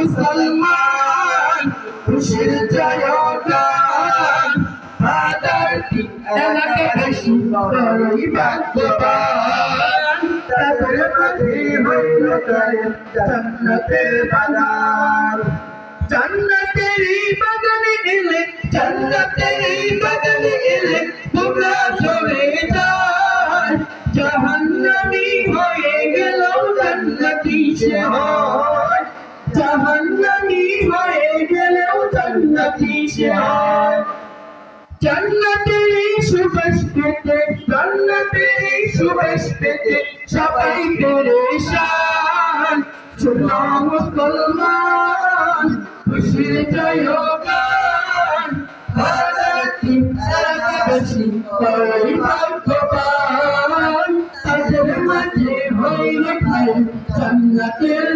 মুসলমান, খুশির জয়গান। বাজারটি এলাকাবাসী বড়ই ভাগ্যবান তাদের মাঝে হইল জান্নাতের বাগান। জান্নাতের বাগানে এলে, জান্নাতের বাগানে এলে তোমরা চলে যায়। জাহান্নামী হয়ে গেল জান্নাতি সে হয় জাহান্নামী হয়ে গেলেও জান্নাতি সে হয় জান্নাতের এই সুবাস পেতে জান্নাতের এই সুবাস পেতে সবাই পেরেশান। শোনো মুসলমান, খুশির জয়গান। ভারতী এলাকাবাসী বড়ই ভাগ্যবান। তাদের মাঝে হইল ভাই জান্নাতের